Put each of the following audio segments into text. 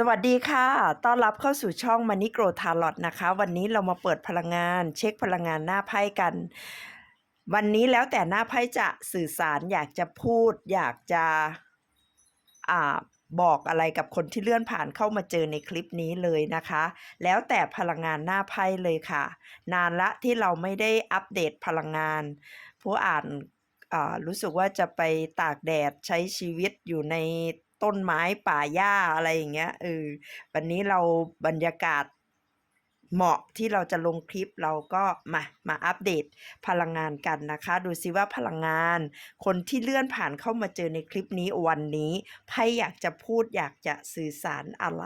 สวัสดีค่ะ ต้อนรับเข้าสู่ช่อง Money Grow Tarot นะคะ วันนี้เรามาเปิดพลังงาน เช็คพลังงานหน้าไพ่กัน วันนี้แล้วแต่หน้าไพ่จะสื่อสารอยากจะพูด อยากจะอ่าบอกอะไรกับคนที่เลื่อนผ่านเข้ามาเจอในคลิปนี้เลยนะคะ แล้วแต่พลังงานหน้าไพ่เลยค่ะ นานละที่เราไม่ได้อัปเดตพลังงาน ผู้อ่านรู้สึกว่าจะไปตากแดดใช้ชีวิตอยู่ใน ต้นไม้ป่าหญ้าอะไรอย่างเงี้ยเออวันนี้เราบรรยากาศ เหมาะที่เราจะลงคลิปเราก็มามาอัปเดตพลังงานกันนะคะ ดูซิว่าพลังงาน คนที่เลื่อนผ่านเข้ามาเจอในคลิปนี้วันนี้ไพ่อยากจะพูดอยากจะสื่อสารอะไร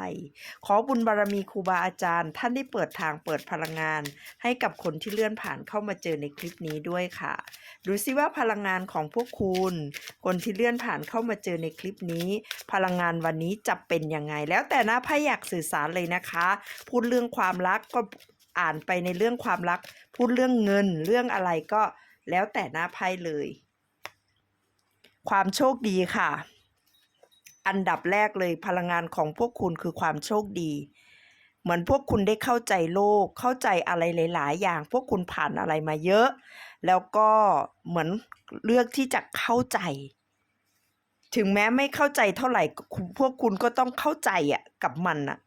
ขอบุญบารมีครูบาอาจารย์ ท่านได้เปิดทางเปิดพลังงาน ให้กับคนที่เลื่อนผ่านเข้ามาเจอในคลิปนี้ด้วยค่ะ ดูซิว่าพลังงานของพวกคุณ คนที่เลื่อนผ่านเข้ามาเจอในคลิปนี้ พลังงานวันนี้จะเป็นยังไง แล้วแต่นะไพ่อยากสื่อสารเลยนะคะ พูดเรื่องความรักก็อ่านไปในเรื่องความรัก พูดเรื่องเงินเรื่องอะไรก็แล้วแต่หน้าไพ่เลย ความโชคดีค่ะ อันดับแรกเลยพลังงานของพวกคุณคือความโชคดี เหมือนพวกคุณได้เข้าใจโลก เข้าใจอะไรหลาย ๆ อย่าง พวกคุณผ่านอะไรมาเยอะ แล้วก็เหมือนเลือกที่จะเข้าใจ ถึงแม้ไม่เข้าใจเท่าไหร่พวกคุณก็ต้องเข้าใจอะกับมันอะ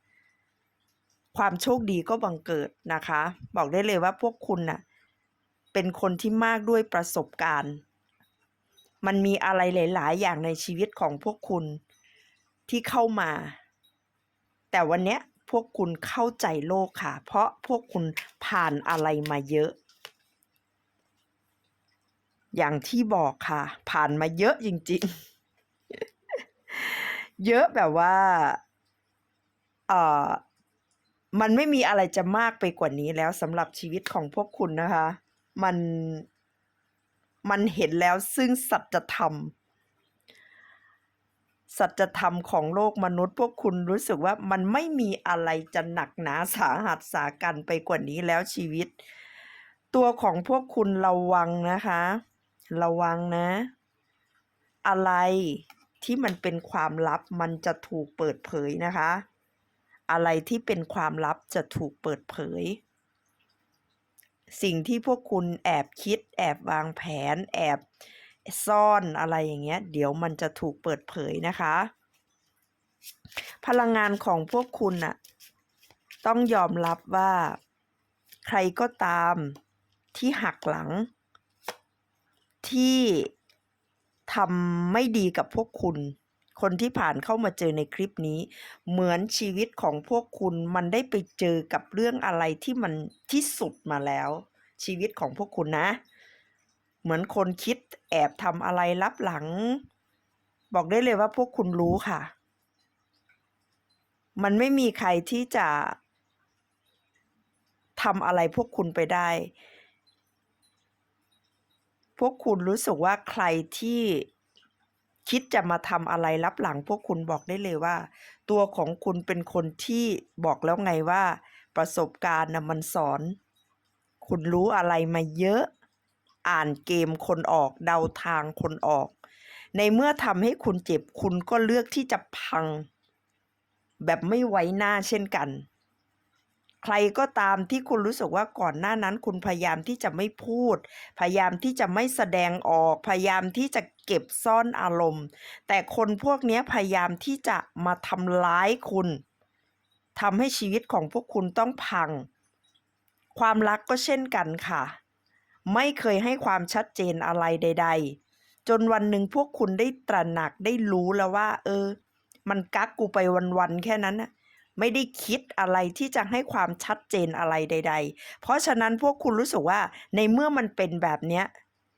ความโชคดีก็บังเกิดนะคะ บอกได้เลยว่าพวกคุณน่ะเป็นคนที่มากด้วยประสบการณ์ มันมีอะไรหลาย ๆ อย่างในชีวิตของพวกคุณที่เข้ามา แต่วันเนี้ยพวกคุณเข้าใจโลกค่ะ เพราะพวกคุณผ่านอะไรมาเยอะ อย่างที่บอกค่ะ ผ่านมาเยอะจริง ๆ เยอะแบบว่า เอ่อ มันไม่มีอะไรจะมากไปกว่านี้แล้วสำหรับชีวิตของพวกคุณนะคะ มันมันเห็นแล้วซึ่งสัจธรรม สัจธรรมของโลกมนุษย์พวกคุณรู้สึกว่ามันไม่มีอะไรจะหนักหนาสาหัสสากันไปกว่านี้แล้วชีวิต ตัวของพวกคุณระวังนะคะ ระวังนะ อะไรที่มันเป็นความลับมันจะถูกเปิดเผยนะคะ อะไรที่เป็นความลับจะถูกเปิดเผย สิ่งที่พวกคุณแอบคิด แอบวางแผน แอบซ่อนอะไรอย่างเงี้ย เดี๋ยวมันจะถูกเปิดเผยนะคะ พลังงานของพวกคุณน่ะต้องยอมรับว่า ใครก็ตามที่หักหลัง ที่ทำไม่ดีกับพวกคุณ คนที่ผ่านเข้ามาเจอในคลิปนี้ เหมือนชีวิตของพวกคุณมันได้ไปเจอกับเรื่องอะไรที่มันที่สุดมาแล้ว ชีวิตของพวกคุณนะ เหมือนคนคิดแอบทำอะไรลับหลัง บอกได้เลยว่าพวกคุณรู้ค่ะ มันไม่มีใครที่จะทำอะไรพวกคุณไปได้ พวกคุณรู้สึกว่าใครที่ คิดจะมาทำอะไรลับหลังพวกคุณบอกได้เลยว่า ตัวของคุณเป็นคนที่บอกแล้วไงว่า ประสบการณ์นะมันสอน คุณรู้อะไรมาเยอะ อ่านเกมคนออก เดาทางคนออก ในเมื่อทำให้คุณเจ็บคุณก็เลือกที่จะพัง แบบไม่ไว้หน้าเช่นกัน ใครก็ตามที่คุณรู้สึกว่าก่อนหน้านั้นคุณพยายามที่จะไม่พูด พยายามที่จะไม่แสดงออก พยายามที่จะเก็บซ่อนอารมณ์ แต่คนพวกนี้พยายามที่จะมาทำร้ายคุณทำให้ชีวิตของพวกคุณต้องพัง ความรักก็เช่นกันค่ะ ไม่เคยให้ความชัดเจนอะไรใด ๆ จนวันหนึ่งพวกคุณได้ตระหนักได้รู้แล้วว่า เออ มันกักกูไปวันๆแค่นั้นนะ ไม่ได้คิดอะไรที่จะให้ความชัดเจนอะไรใด ๆ เพราะฉะนั้นพวกคุณรู้สึกว่าในเมื่อมันเป็นแบบเนี้ย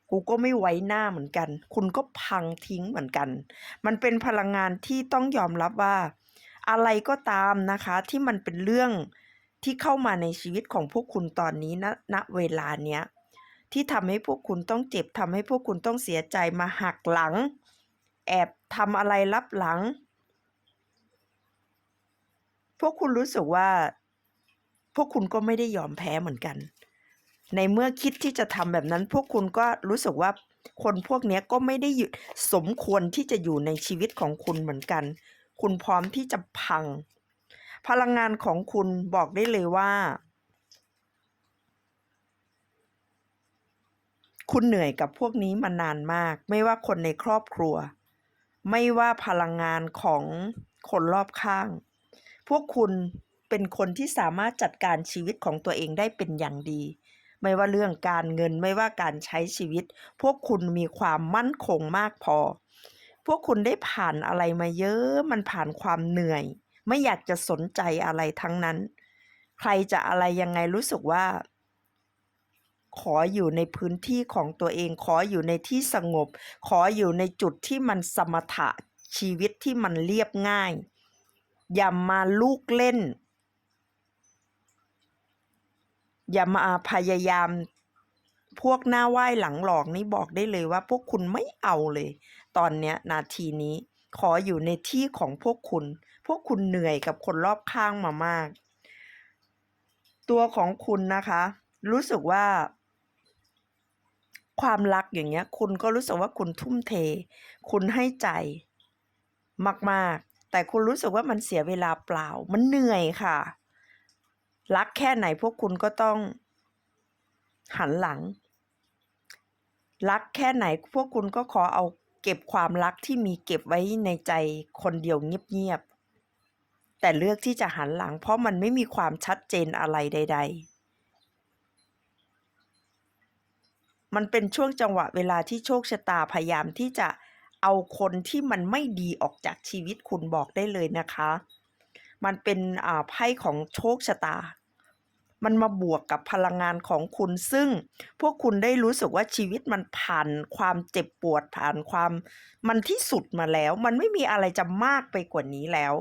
กูก็ไม่ไว้หน้าเหมือนกัน คุณก็พังทิ้งเหมือนกัน มันเป็นพลังงานที่ต้องยอมรับว่า อะไรก็ตามนะคะที่มันเป็นเรื่องที่เข้ามาในชีวิตของพวกคุณตอนนี้ณณเวลาเนี้ยที่ทำให้พวกคุณต้องเจ็บทำให้พวกคุณต้องเสียใจมาหักหลัง แอบทำอะไรลับหลัง พวกคุณรู้สึกว่า พวกคุณก็ไม่ได้ยอมแพ้เหมือนกัน ในเมื่อคิดที่จะทำแบบนั้น พวกคุณก็รู้สึกว่าคนพวกนี้ก็ไม่ได้สมควรที่จะอยู่ในชีวิตของคุณเหมือนกัน คุณพร้อมที่จะพัง พลังงานของคุณบอกได้เลยว่า คุณเหนื่อยกับพวกนี้มานานมาก ไม่ว่าคนในครอบครัว ไม่ว่าพลังงานของคนรอบข้าง พวกคุณเป็นคนที่สามารถจัดการชีวิตของตัวเองได้เป็นอย่างดี ไม่ว่าเรื่องการเงินไม่ว่าการใช้ชีวิต พวกคุณมีความมั่นคงมากพอ พวกคุณได้ผ่านอะไรมาเยอะมันผ่านความเหนื่อย ไม่อยากจะสนใจอะไรทั้งนั้น ใครจะอะไรยังไงรู้สึกว่า ขออยู่ในพื้นที่ของตัวเอง ขออยู่ในที่สงบ ขออยู่ในจุดที่มันสมถะชีวิตที่มันเรียบง่าย อย่ามาลูกเล่น อย่ามาพยายามพวกหน้าไหว้หลังหลอกนี่บอกได้เลยว่า พวกคุณไม่เอาเลย ตอนเนี้ยนาทีนี้ขออยู่ในที่ของพวกคุณ พวกคุณเหนื่อยกับคนรอบข้างมามาก ตัวของคุณนะคะ รู้สึกว่า ความรักอย่างเงี้ย คุณก็รู้สึกว่าคุณทุ่มเท คุณให้ใจมาก ๆ แต่คุณรู้สึกว่ามันเสียเวลาเปล่า มันเหนื่อยค่ะ รักแค่ไหนพวกคุณก็ต้อง หันหลัง รักแค่ไหนพวกคุณก็ขอเอาเก็บความรักที่มีเก็บไว้ในใจคนเดียวเงียบๆ แต่เลือกที่จะหันหลัง เพราะมันไม่มีความชัดเจนอะไรใด ๆมันเป็นช่วงจังหวะเวลาที่โชคชะตาพยายามที่จะ เอาคนที่มันไม่ดีออกจากชีวิตคุณบอกได้เลยนะคะ มันเป็นไพ่ของโชคชะตา มันมาบวกกับพลังงานของคุณ ซึ่งพวกคุณได้รู้สึกว่าชีวิตมันผ่านความเจ็บปวดผ่านความมันที่สุดมาแล้ว มันไม่มีอะไรจะมากไปกว่านี้แล้ว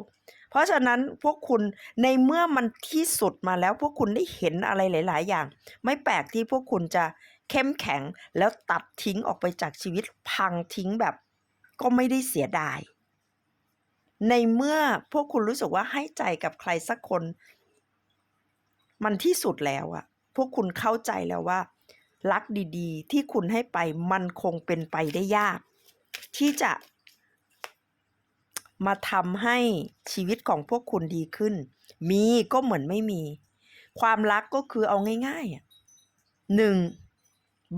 เพราะฉะนั้นพวกคุณในเมื่อมันที่สุดมาแล้วพวกคุณได้เห็นอะไรหลาย ๆ อย่าง ไม่แปลกที่พวกคุณจะเข้มแข็งแล้วตัดทิ้งออกไปจากชีวิตพังทิ้งแบบ ก็ไม่ได้เสียดาย ในเมื่อพวกคุณรู้สึกว่าให้ใจกับใครสักคน มันที่สุดแล้วอะพวกคุณเข้าใจแล้วว่า รักดีๆ ที่คุณให้ไปมันคงเป็นไปได้ยาก ที่จะมาทำให้ชีวิตของพวกคุณดีขึ้น มีก็เหมือนไม่มี ความรักก็คือเอาง่ายๆหนึ่ง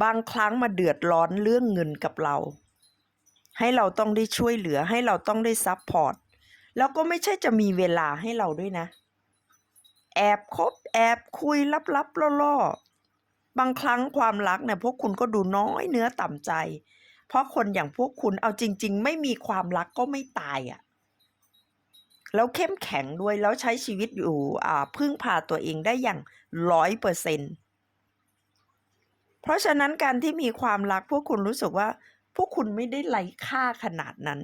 บางครั้งมาเดือดร้อนเรื่องเงินกับเรา ให้เราต้องได้ช่วยเหลือให้เราต้องได้ซัพพอร์ตแล้วก็ไม่ใช่จะมีเวลาให้เราด้วยนะ แอบคบแอบคุยลับๆล่อๆบางครั้งความรักเนี่ยพวกคุณก็ดูน้อยเนื้อต่ำใจ เพราะคนอย่างพวกคุณเอาจริง ๆ ไม่มีความรักก็ไม่ตายอะ่ะแล้วเข้มแข็งด้วยแล้วใช้ชีวิตอยู่อ่าพึ่งพาตัวเองได้อย่างร้อยเปอร์เซ็นต์เพราะฉะนั้นการที่มีความรักพวกคุณรู้สึกว่า พวกคุณไม่ได้ไร้ค่าขนาดนั้น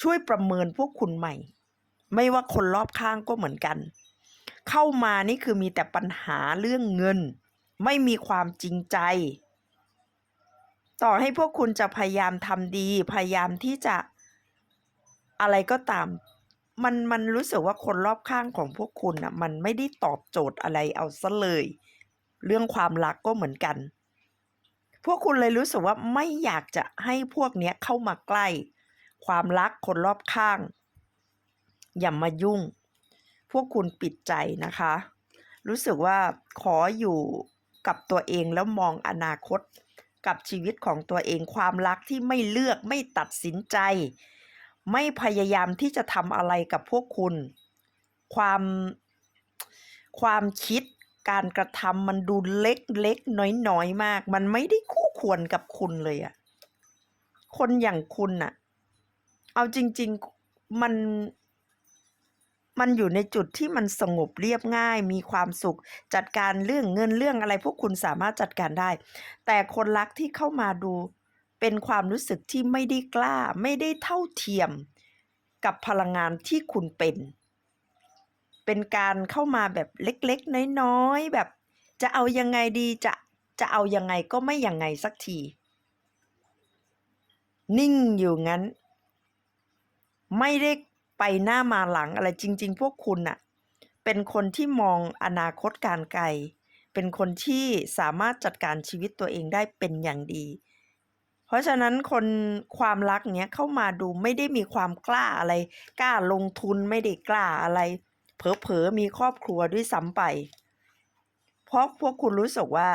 ช่วยประเมินพวกคุณใหม่ ไม่ว่าคนรอบข้างก็เหมือนกัน เข้ามานี่คือมีแต่ปัญหาเรื่องเงิน ไม่มีความจริงใจ ต่อให้พวกคุณจะพยายามทำดี พยายามที่จะอะไรก็ตาม มันมันรู้สึกว่าคนรอบข้างของพวกคุณอะ มันไม่ได้ตอบโจทย์อะไรเอาซะเลย เรื่องความรักก็เหมือนกัน วกคุณเลยรู้สึกว่าไม่อยากจะให้พวกเนี้ยเข้ามาใกล้ ความรักคนรอบข้าง อย่ามายุ่ง พวกคุณปิดใจนะคะ รู้สึกว่าขออยู่กับตัวเองแล้วมองอนาคตกับชีวิตของตัวเองความรักที่ไม่เลือกไม่ตัดสินใจ ไม่พยายามที่จะทำอะไรกับพวกคุณ ความความคิด การกระทำมันดูเล็กเล็กน้อยน้อยๆมาก มันไม่ได้คู่ควรกับคุณเลยอะคนอย่างคุณน่ะเอาจริง ๆ มัน มันอยู่ในจุดที่มันสงบเรียบง่าย มีความสุข จัดการเรื่องเงินเรื่องอะไร พวกคุณสามารถจัดการได้ แต่คนรักที่เข้ามาดูเป็นความรู้สึกที่ไม่ได้กล้า ไม่ได้เท่าเทียมกับพลังงานที่คุณเป็น เป็นการเข้ามาแบบเล็กๆ น้อยๆ แบบจะเอายังไงดีจะจะเอายังไงก็ไม่ยังไงสักที นิ่งอยู่งั้น ไม่ได้ไปหน้ามาหลังอะไรจริง ๆ พวกคุณน่ะเป็นคนที่มองอนาคตการไกล เป็นคนที่สามารถจัดการชีวิตตัวเองได้เป็นอย่างดี เพราะฉะนั้นคนความรักเนี้ยเข้ามาดูไม่ได้มีความกล้าอะไร กล้าลงทุนไม่ได้กล้าอะไร เผลอๆมีครอบครัวด้วยซ้ำไป เพราะพวกคุณรู้สึกว่า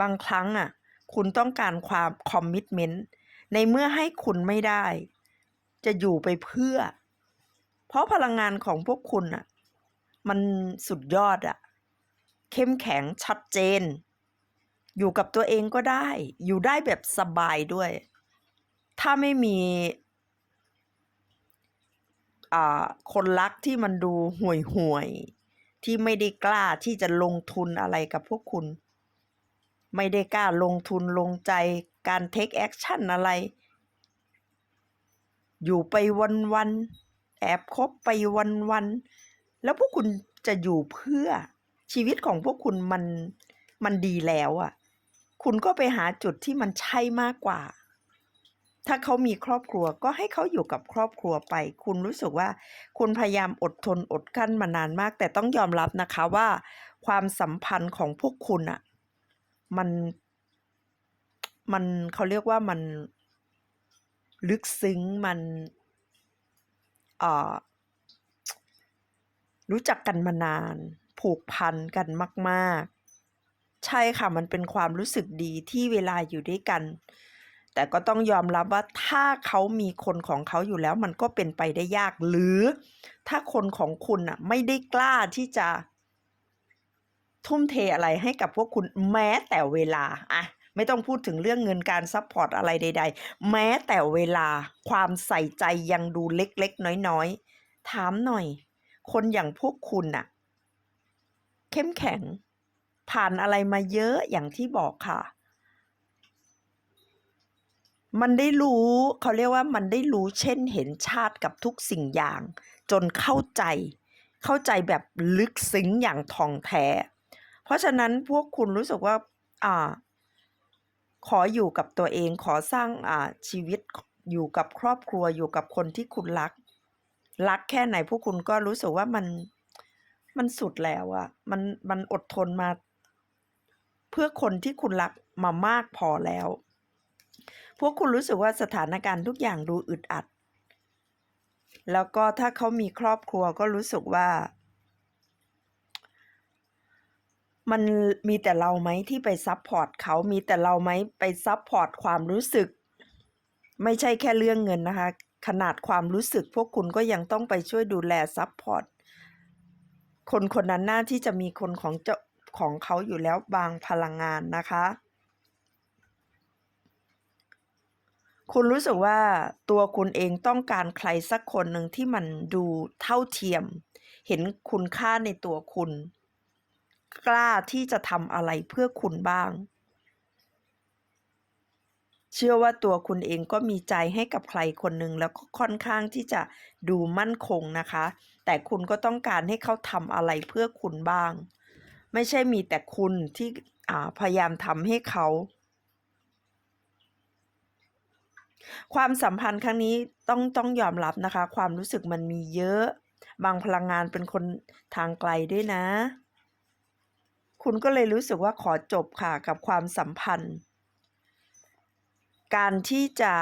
บางครั้งอะ คุณต้องการความคอมมิชเมนต์ในเมื่อให้คุณไม่ได้ จะอยู่ไปเพื่อ เพราะพลังงานของพวกคุณอะ มันสุดยอดอะ เข้มแข็งชัดเจน อยู่กับตัวเองก็ได้ อยู่ได้แบบสบายด้วย ถ้าไม่มี คนรักที่มันดูห่วยห่วยๆที่ไม่ได้กล้าที่จะลงทุนอะไรกับพวกคุณ ไม่ได้กล้าลงทุนลงใจการเทคแอคชั่นอะไร อยู่ไปวันๆแอบคบไปวันๆแล้วพวกคุณจะอยู่เพื่อชีวิตของพวกคุณมันมันดีแล้วอะ่ะ คุณก็ไปหาจุดที่มันใช่มากกว่า ถ้าเขามีครอบครัวก็ให้เขาอยู่กับครอบครัวไป คุณรู้สึกว่า คุณพยายามอดทนอดกั้นมานานมาก แต่ต้องยอมรับนะคะว่า ความสัมพันธ์ของพวกคุณอะมันมันเขาเรียกว่ามันลึกซึ้งมันเอ่อรู้จักกันมานาน ผูกพันกันมาก ๆ ใช่ค่ะมันเป็นความรู้สึกดีที่เวลาอยู่ด้วยกัน แต่ก็ต้องยอมรับว่าถ้าเขามีคนของเขาอยู่แล้วมันก็เป็นไปได้ยาก หรือถ้าคนของคุณอะไม่ได้กล้าที่จะ ทุ่มเทอะไรให้กับพวกคุณแม้แต่เวลาอะไม่ต้องพูดถึงเรื่องเงินการซัพพอร์ตอะไรใด ๆ แม้แต่เวลาความใส่ใจยังดูเล็กๆ น้อยๆ ถามหน่อย คนอย่างพวกคุณน่ะ เข้มแข็ง ผ่านอะไรมาเยอะอย่างที่บอกค่ะ มันได้รู้เขาเรียกว่ามันได้รู้เช่นเห็นชาติกับทุกสิ่งอย่าง จนเข้าใจ เข้าใจแบบลึกซึ้งอย่างท่องแท้ เพราะฉะนั้นพวกคุณรู้สึกว่าอ่า ขออยู่กับตัวเองขอสร้างอ่าชีวิตอยู่กับครอบครัวอยู่กับคนที่คุณรัก รักแค่ไหนพวกคุณก็รู้สึกว่ามันมันสุดแล้วอะมันมันอดทนมา เพื่อคนที่คุณรักมามากพอแล้ว พวกคุณรู้สึกว่าสถานการณ์ทุกอย่างดูอึดอัด แล้วก็ถ้าเขามีครอบครัวก็รู้สึกว่า มันมีแต่เราไหมที่ไปซับพอร์ตเขามีแต่เราไหมไปซับพอร์ตความรู้สึก ไม่ใช่แค่เรื่องเงินนะคะ ขนาดความรู้สึก พวกคุณก็ยังต้องไปช่วยดูแลซับพอร์ตคนคนนั้นหน้าที่จะมีคนของเจ้าของเขาอยู่แล้วบางพลังงานนะคะ คุณรู้สึกว่าตัวคุณเองต้องการใครสักคนหนึ่งที่มันดูเท่าเทียม เห็นคุณค่าในตัวคุณ กล้าที่จะทำอะไรเพื่อคุณบ้าง เชื่อว่าตัวคุณเองก็มีใจให้กับใครคนหนึ่งแล้วก็ค่อนข้างที่จะดูมั่นคงนะคะ แต่คุณก็ต้องการให้เขาทำอะไรเพื่อคุณบ้าง ไม่ใช่มีแต่คุณที่พยายามทำให้เขา ความสัมพันธ์ครั้งนี้ต้องต้องยอมรับนะคะ ความรู้สึกมันมีเยอะ บางพลังงานเป็นคนทางไกลด้วยนะ คุณก็เลยรู้สึกว่าขอจบค่ะกับความสัมพันธ์ การที่จะ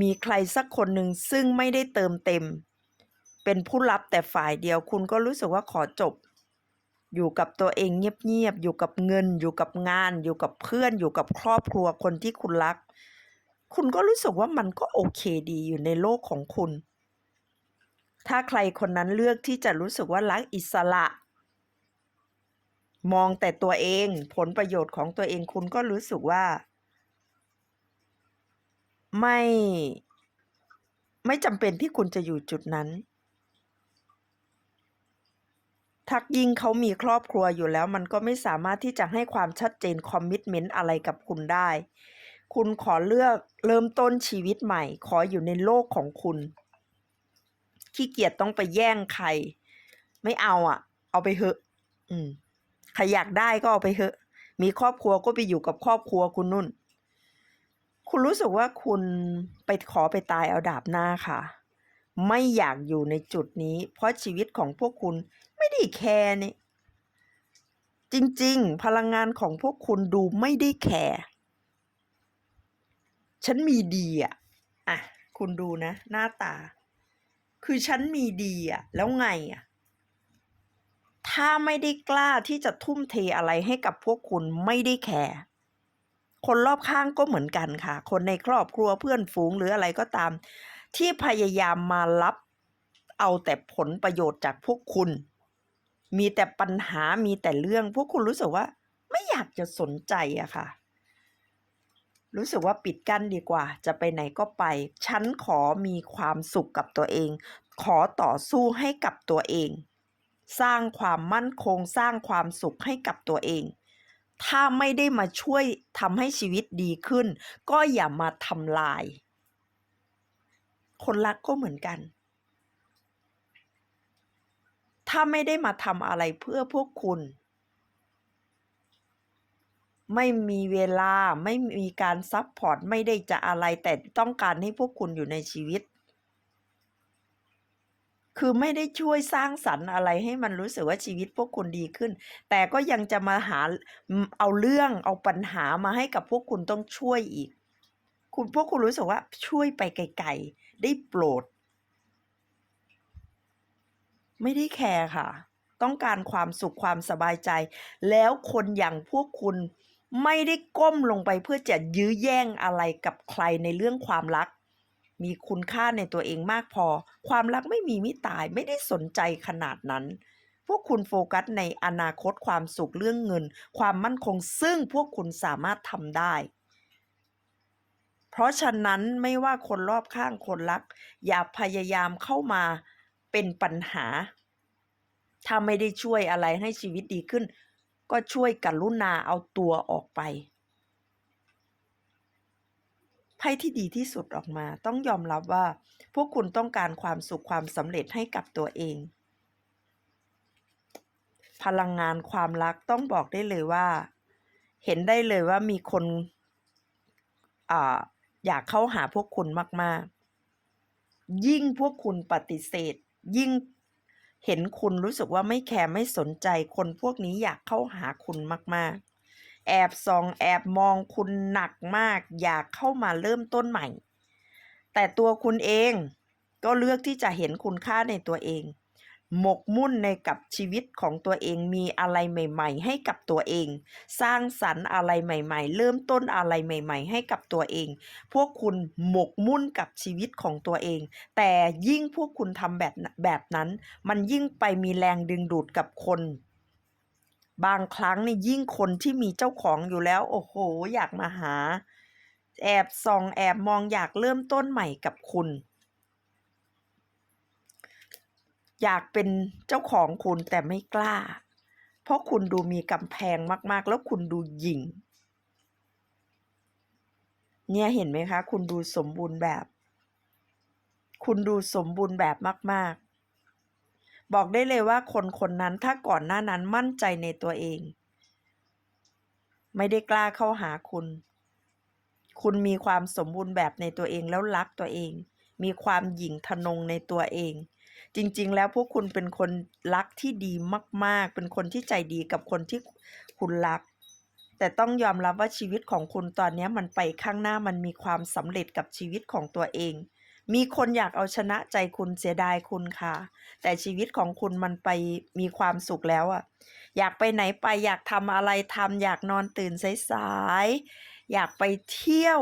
มีใครสักคนหนึ่งซึ่งไม่ได้เติมเต็ม เป็นผู้รับแต่ฝ่ายเดียว คุณก็รู้สึกว่าขอจบ อยู่กับตัวเองเงียบๆอยู่กับเงิน อยู่กับงาน อยู่กับเพื่อน อยู่กับครอบครัวคนที่คุณรัก คุณก็รู้สึกว่ามันก็โอเคดีอยู่ในโลกของคุณ ถ้าใครคนนั้นเลือกที่จะรู้สึกว่ารักอิสระ มองแต่ตัวเองผลประโยชน์ของตัวเองคุณก็รู้สึกว่า ไม่ไม่จำเป็นที่คุณจะอยู่จุดนั้นทักยิ่งเขามีครอบครัวอยู่แล้วมันก็ไม่สามารถที่จะให้ความชัดเจนคอมมิชเมนต์อะไรกับคุณได้ คุณขอเลือกเริ่มต้นชีวิตใหม่ ขออยู่ในโลกของคุณ ขี้เกียจต้องไปแย่งใคร ไม่เอาอะ เอาไปเถอะ อืมใครอยากได้ก็เอาไปเถอะ มีครอบครัวก็ไปอยู่กับครอบครัวคุณนุ่น คุณรู้สึกว่าคุณไปขอไปตายเอาดาบหน้าค่ะ ไม่อยากอยู่ในจุดนี้ เพราะชีวิตของพวกคุณไม่ได้แคร์นี่จริง ๆ พลังงานของพวกคุณดูไม่ได้แคร์ ฉันมีดีอะอะ คุณดูนะ หน้าตา คือฉันมีดีอะ แล้วไงอะ ถ้าไม่ได้กล้าที่จะทุ่มเทอะไรให้กับพวกคุณไม่ได้แคร์คนรอบข้างก็เหมือนกันค่ะ คนในครอบครัวเพื่อนฝูงหรืออะไรก็ตาม ที่พยายามมารับเอาแต่ผลประโยชน์จากพวกคุณ มีแต่ปัญหามีแต่เรื่อง พวกคุณรู้สึกว่า ไม่อยากจะสนใจอะค่ะ รู้สึกว่าปิดกั้นดีกว่า จะไปไหนก็ไป ฉันขอมีความสุขกับตัวเอง ขอต่อสู้ให้กับตัวเอง สร้างความมั่นคงสร้างความสุขให้กับตัวเอง ถ้าไม่ได้มาช่วยทำให้ชีวิตดีขึ้น ก็อย่ามาทำลาย คนรักก็เหมือนกัน ถ้าไม่ได้มาทำอะไรเพื่อพวกคุณ ไม่มีเวลาไม่มีการซัพพอร์ตไม่ได้จะอะไรแต่ต้องการให้พวกคุณอยู่ในชีวิต คือไม่ได้ช่วยสร้างสรรค์อะไรให้มันรู้สึกว่าชีวิตพวกคุณดีขึ้น แต่ก็ยังจะมาหาเอาเรื่องเอาปัญหามาให้กับพวกคุณต้องช่วยอีก คุณพวกคุณรู้สึกว่าช่วยไปไกลๆได้โปรด ไม่ได้แคร์ค่ะต้องการความสุขความสบายใจ แล้วคนอย่างพวกคุณ ไม่ได้ก้มลงไปเพื่อจะยื้อแย่งอะไรกับใครในเรื่องความรัก มีคุณค่าในตัวเองมากพอ ความรักไม่มีมิตายไม่ได้สนใจขนาดนั้น พวกคุณโฟกัสในอนาคตความสุขเรื่องเงิน ความมั่นคงซึ่งพวกคุณสามารถทำได้ เพราะฉะนั้นไม่ว่าคนรอบข้างคนรัก อย่าพยายามเข้ามาเป็นปัญหา ถ้าไม่ได้ช่วยอะไรให้ชีวิตดีขึ้น ก็ช่วยกรุณาเอาตัวออกไป ไพ่ที่ดีที่สุดออกมา ต้องยอมรับว่า พวกคุณต้องการความสุขความสำเร็จให้กับตัวเอง พลังงานความรักต้องบอกได้เลยว่า เห็นได้เลยว่ามีคนออยากเข้าหาพวกคุณมาก ๆ ยิ่งพวกคุณปฏิเสธ ยิ่ง เห็นคุณรู้สึกว่าไม่แคร์ไม่สนใจคนพวกนี้อยากเข้าหาคุณมากๆ แอบส่องแอบมองคุณหนักมาก อยากเข้ามาเริ่มต้นใหม่ แต่ตัวคุณเองก็เลือกที่จะเห็นคุณค่าในตัวเอง หมกมุ่นในกับชีวิตของตัวเองมีอะไรใหม่ ๆ ให้กับตัวเอง สร้างสรรค์อะไรใหม่ ๆ เริ่มต้นอะไรใหม่ ๆ ให้กับตัวเอง พวกคุณหมกมุ่นกับชีวิตของตัวเอง แต่ยิ่งพวกคุณทำแบบแบบนั้น มันยิ่งไปมีแรงดึงดูดกับคนบางครั้งนี่ยิ่งคนที่มีเจ้าของอยู่แล้ว โอ้โห อยากมาหา แอบส่องแอบมองอยากเริ่มต้นใหม่กับคุณ อยากเป็นเจ้าของคุณแต่ไม่กล้า เพราะคุณดูมีกำแพงมาก ๆ แล้วคุณดูหยิ่ง เนี่ยเห็นไหมคะ คุณดูสมบูรณ์แบบ คุณดูสมบูรณ์แบบมาก ๆ บอกได้เลยว่าคนคนนั้นถ้าก่อนหน้านั้นมั่นใจในตัวเอง ไม่ได้กล้าเข้าหาคุณ คุณมีความสมบูรณ์แบบในตัวเองแล้วรักตัวเอง มีความหยิ่งทะนงในตัวเอง จริง ๆ แล้วพวกคุณเป็นคนรักที่ดีมาก ๆ เป็นคนที่ใจดีกับคนที่คุณรัก แต่ต้องยอมรับว่าชีวิตของคุณตอนนี้มันไปข้างหน้ามันมีความสำเร็จกับชีวิตของตัวเอง มีคนอยากเอาชนะใจคุณเสียดายคุณค่ะ แต่ชีวิตของคุณมันไปมีความสุขแล้วอะอยากไปไหนไปอยากทำอะไรทำอยากนอนตื่นสายๆอยากไปเที่ยว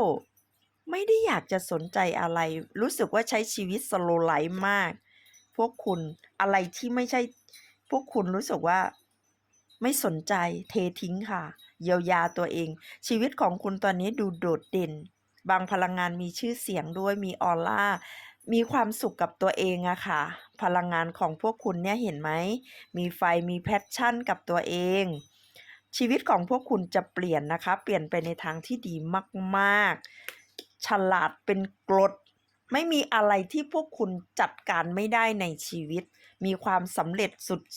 ไม่ได้อยากจะสนใจอะไร รู้สึกว่าใช้ชีวิตสโลไลฟ์มาก พวกคุณอะไรที่ไม่ใช่พวกคุณรู้สึกว่าไม่สนใจเททิ้งค่ะ เยียวยาตัวเอง ชีวิตของคุณตอนนี้ดูโดดเด่น บางพลังงานมีชื่อเสียงด้วยมีออร่ามีความสุขกับตัวเองอะค่ะ พลังงานของพวกคุณเนี่ยเห็นไหม มีไฟมีแพชชั่นกับตัวเอง ชีวิตของพวกคุณจะเปลี่ยนนะคะ เปลี่ยนไปในทางที่ดีมาก ๆ ฉลาดเป็นกรด ไม่มีอะไรที่พวกคุณจัดการไม่ได้ในชีวิต มีความสำเร็จ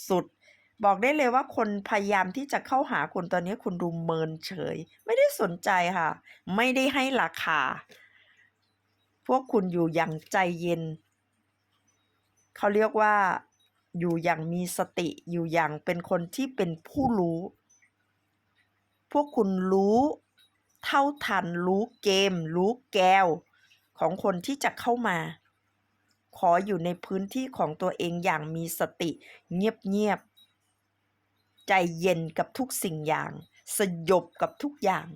สุดๆ บอกได้เลยว่าคนพยายามที่จะเข้าหาคุณตอนนี้คุณดูเมินเฉย ไม่ได้สนใจค่ะ ไม่ได้ให้ราคา พวกคุณอยู่อย่างใจเย็น เขาเรียกว่า อยู่อย่างมีสติอยู่อย่างเป็นคนที่เป็นผู้รู้ พวกคุณรู้ เท่าทันรู้เกม รู้แก้ว ของคนที่จะเข้ามา ขออยู่ในพื้นที่ของตัวเองอย่างมีสติเงียบๆ ใจเย็นกับทุกสิ่งอย่าง สยบกับทุกอย่าง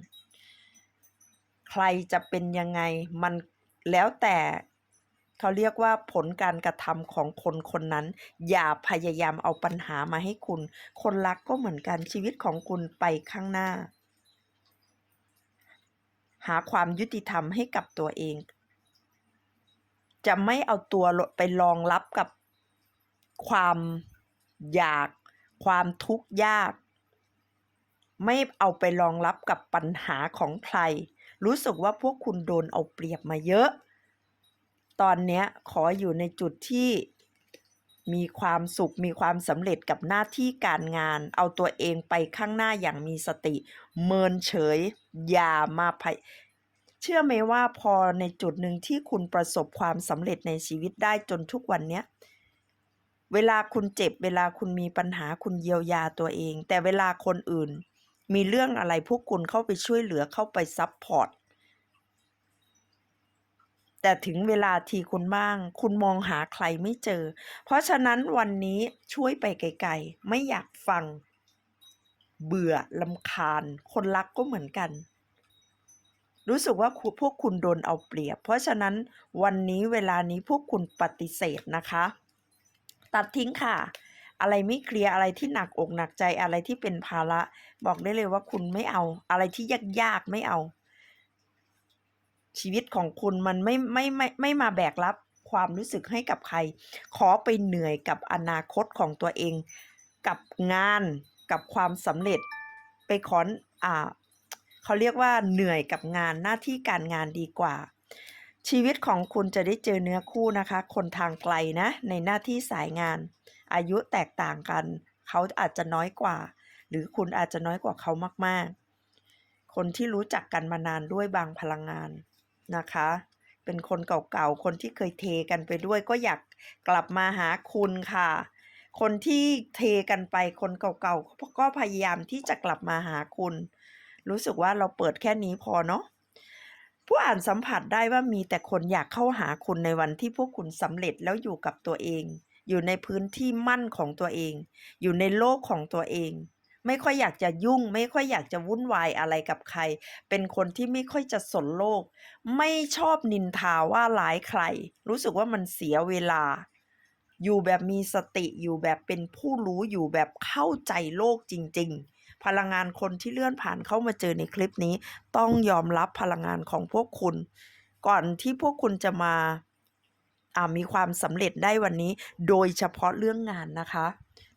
ใครจะเป็นยังไงมันแล้วแต่เขาเรียกว่าผลการกระทำของคนคนนั้น อย่าพยายามเอาปัญหามาให้คุณ คนรักก็เหมือนกันชีวิตของคุณไปข้างหน้า หาความยุติธรรมให้กับตัวเอง จะไม่เอาตัวไปรองรับกับความอยากความทุกข์ยาก ไม่เอาไปรองรับกับปัญหาของใคร รู้สึกว่าพวกคุณโดนเอาเปรียบมาเยอะ ตอนนี้ขออยู่ในจุดที่มีความสุขมีความสำเร็จกับหน้าที่การงาน เอาตัวเองไปข้างหน้าอย่างมีสติ เมินเฉย อย่ามาพย เชื่อไหมว่าพอในจุดหนึ่งที่คุณประสบความสำเร็จในชีวิตได้จนทุกวันเนี้ยเวลาคุณเจ็บ เวลาคุณมีปัญหาคุณเยียวยาตัวเอง แต่เวลาคนอื่น มีเรื่องอะไรพวกคุณเข้าไปช่วยเหลือเข้าไปซับพอร์ตแต่ถึงเวลาทีคุณบ้าง คุณมองหาใครไม่เจอ เพราะฉะนั้นวันนี้ช่วยไปไกลๆ ไม่อยากฟัง เบื่อลำคาญ คนรักก็เหมือนกัน รู้สึกว่าพวกคุณโดนเอาเปรียบ เพราะฉะนั้นวันนี้เวลานี้พวกคุณปฏิเสธนะคะ ตัดทิ้งค่ะ อะไรไม่เคลียร์อะไรที่หนักอกหนักใจอะไรที่เป็นภาระ บอกได้เลยว่าคุณไม่เอา อะไรที่ยากๆไม่เอา ชีวิตของคุณมันไม่ไม่ไม่ไม่มาแบกรับความรู้สึกให้กับใคร ขอไปเหนื่อยกับอนาคตของตัวเอง กับงานกับความสำเร็จ ไปขอนอ่า เขาเรียกว่าเหนื่อยกับงานหน้าที่การงานดีกว่า ชีวิตของคุณจะได้เจอเนื้อคู่นะคะ คนทางไกลนะ ในหน้าที่สายงาน อายุแตกต่างกัน เขาอาจจะน้อยกว่า หรือคุณอาจจะน้อยกว่าเขามากๆ คนที่รู้จักกันมานานด้วยบางพลังงานนะคะ เป็นคนเก่าๆ คนที่เคยเทกันไปด้วยก็อยากกลับมาหาคุณค่ะคนที่เทกันไปคนเก่าๆก็พยายามที่จะกลับมาหาคุณ รู้สึกว่าเราเปิดแค่นี้พอเนาะผู้อ่านสัมผัสได้ว่ามีแต่คนอยากเข้าหาคุณในวันที่พวกคุณสำเร็จแล้วอยู่กับตัวเอง อยู่ในพื้นที่มั่นของตัวเอง อยู่ในโลกของตัวเอง ไม่ค่อยอยากจะยุ่ง ไม่ค่อยอยากจะวุ่นวายอะไรกับใคร เป็นคนที่ไม่ค่อยจะสนโลก ไม่ชอบนินทาว่าร้ายใคร รู้สึกว่ามันเสียเวลา อยู่แบบมีสติอยู่แบบเป็นผู้รู้อยู่แบบเข้าใจโลกจริง ๆ พลังงานคนที่เลื่อนผ่านเข้ามาเจอในคลิปนี้ ต้องยอมรับพลังงานของพวกคุณ ก่อนที่พวกคุณจะมาอ่ามีความสำเร็จได้วันนี้ โดยเฉพาะเรื่องงานนะคะ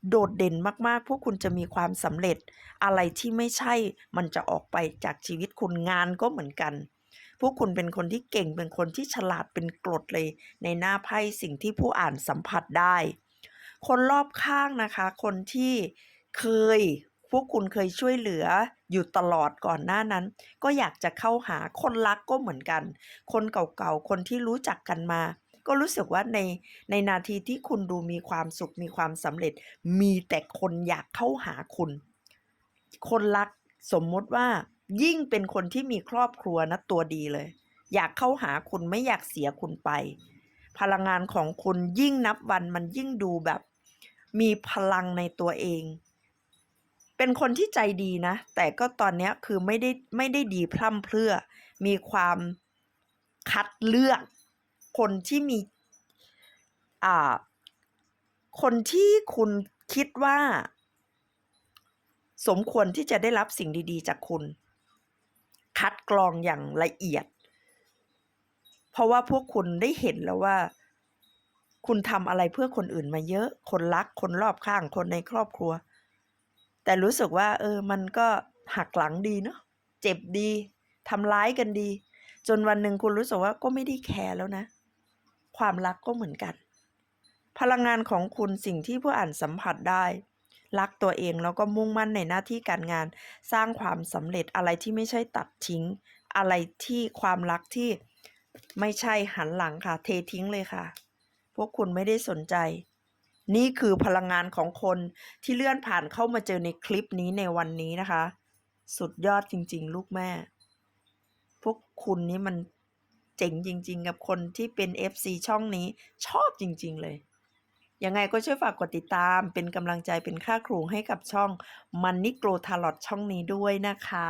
โดดเด่นมากๆ พวกคุณจะมีความสำเร็จ อะไรที่ไม่ใช่มันจะออกไปจากชีวิตคุณงานก็เหมือนกันพวกคุณเป็นคนที่เก่งเป็นคนที่ฉลาดเป็นกรดเลย ในหน้าไพ่สิ่งที่ผู้อ่านสัมผัสได้ คนรอบข้างนะคะ คนที่เคย พวกคุณเคยช่วยเหลืออยู่ตลอดก่อนหน้านั้น ก็อยากจะเข้าหาคนรักก็เหมือนกัน คนเก่าๆ คนที่รู้จักกันมา ก็รู้สึกว่าในในนาทีที่คุณดูมีความสุขมีความสำเร็จ มีแต่คนอยากเข้าหาคุณ คนรักสมมติว่า ยิ่งเป็นคนที่มีครอบครัวนะตัวดีเลย อยากเข้าหาคุณไม่อยากเสียคุณไป พลังงานของคุณยิ่งนับวันมันยิ่งดูแบบ มีพลังในตัวเอง เป็นคนที่ใจดีนะ แต่ก็ตอนเนี้ยคือไม่ได้ไม่ได้ดีพร่ำเพรื่อ มีความคัดเลือก คนที่มีอ่าคนที่คุณคิดว่า สมควรที่จะได้รับสิ่งดี ๆ จากคุณ คัดกรองอย่างละเอียด เพราะว่าพวกคุณได้เห็นแล้วว่า คุณทำอะไรเพื่อคนอื่นมาเยอะ คนรัก คนรอบข้าง คนในครอบครัว แต่รู้สึกว่า เออ มันก็หักหลังดีเนาะเจ็บดีทำร้ายกันดี จนวันหนึ่งคุณรู้สึกว่าก็ไม่ได้แคร์แล้วนะ ความรักก็เหมือนกัน พลังงานของคุณสิ่งที่ผู้อ่านสัมผัสได้รักตัวเองแล้วก็มุ่งมั่นในหน้าที่การงาน สร้างความสำเร็จอะไรที่ไม่ใช่ตัดทิ้ง อะไรที่ความรักที่ไม่ใช่หันหลังค่ะ เททิ้งเลยค่ะ พวกคุณไม่ได้สนใจ นี่คือพลังงานของคนที่เลื่อนผ่านเข้ามาเจอในคลิปนี้ในวันนี้นะคะ สุดยอดจริง ๆ ลูกแม่ พวกคุณนี่มันเจ๋งจริง ๆ กับคนที่เป็น FC ช่องนี้ชอบจริง ๆ เลย ยังไงก็ช่วยฝากกดติดตามเป็นกำลังใจเป็นค่าครูให้กับช่องมันนิโกรทาร์ลอตช่องนี้ด้วยนะคะ